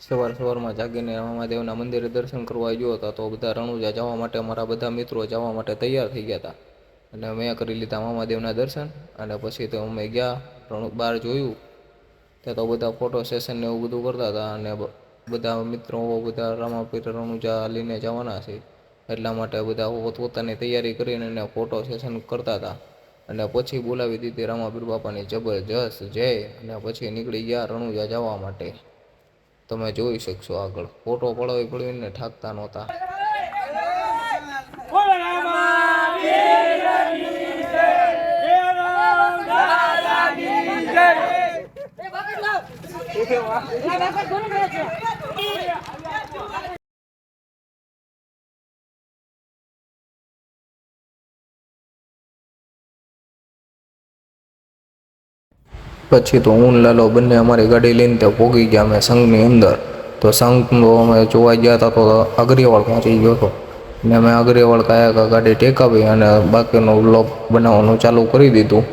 સવાર સવારમાં જાગીને મહાદેવના મંદિરે દર્શન કરવા ગયો હતો, તો બધા રણુજા જવા માટે, અમારા બધા મિત્રો જવા માટે તૈયાર થઈ ગયા હતા. અને મેં કરી લીધા મહાદેવના દર્શન, અને પછી તો અમે ગયા રણુ બહાર જોયું. ત્યાં તો બધા ફોટો સેશન ને એવું બધું કરતા હતા, અને બધા મિત્રો, બધા રામાપીર રણુજા લઈને જવાના છે. એટલા માટે બધા પોતપોતાની તૈયારી કરીને એને ફોટો સેશન કરતા હતા. અને પછી બોલાવી દીધી રામાપીર બાપાની, જબરજસ્ત જય, અને પછી નીકળી ગયા રણુજા જવા માટે. તમે જોઈ શકશો આગળ. ફોટો પડાવી પડાવીને ઠાકતા નહોતા. પછી તો હું લાલો બંને અમારી ગાડી લઈને ત્યાં પોગી ગયા અમે સંઘની અંદર. તો સંઘનો અમે જોવા ગયા હતા તો અગરીવાળ પહોંચી ગયો હતો? ને અમે અગરીવાળ કાયા ગાડી ટેકાવી અને બાકીનો બ્લોગ બનાવવાનું ચાલુ કરી દીધું.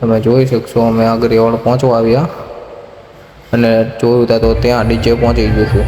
તમે જોઈ શકશો અમે અગરીવાળ પહોંચવા આવ્યા. અને જોયું તા તો ત્યાં ડીજે પહોંચી ગયું હતું.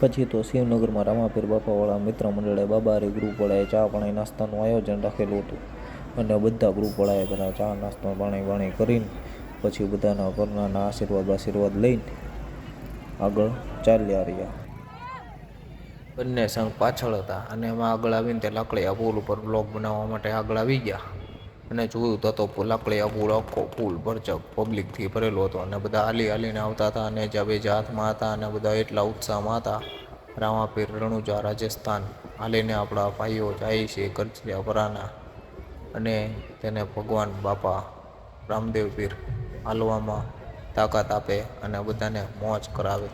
પછી તો શિવનગરમાં રામાપીર બાપાવાળા મિત્ર મંડળે બાબારી ગ્રુપવાળાએ ચા પાણી નાસ્તાનું આયોજન રાખેલું હતું. અને બધા ગ્રુપવાળાએ બધા ચા, નાસ્તો, પાણી પાણી કરીને પછી બધાના ઘરનાના આશીર્વાદ આશીર્વાદ લઈને આગળ ચાલ્યા રહ્યા. બંને સંઘ પાછળ હતા અને એમાં આગળ આવીને તે લાકડીયા પુલ ઉપર બ્લોક બનાવવા માટે આગળ આવી ગયા. અને જોયું તો તો લાકડીયા પુલ આખો પુલ ભરચક પબ્લિકથી ભરેલો હતો અને બધા હાલી હાલીને આવતા હતા અને જ્યાં જાતમાં હતા અને બધા એટલા ઉત્સાહમાં હતા. રામાપીર, રણુજા, રાજસ્થાન હાલીને આપણા ભાઈઓ જાય છે કરજિયા પરાના અને તેને ભગવાન બાપા રામદેવ પીર હાલવામાં તાકાત આપે અને બધાને મોજ કરાવે.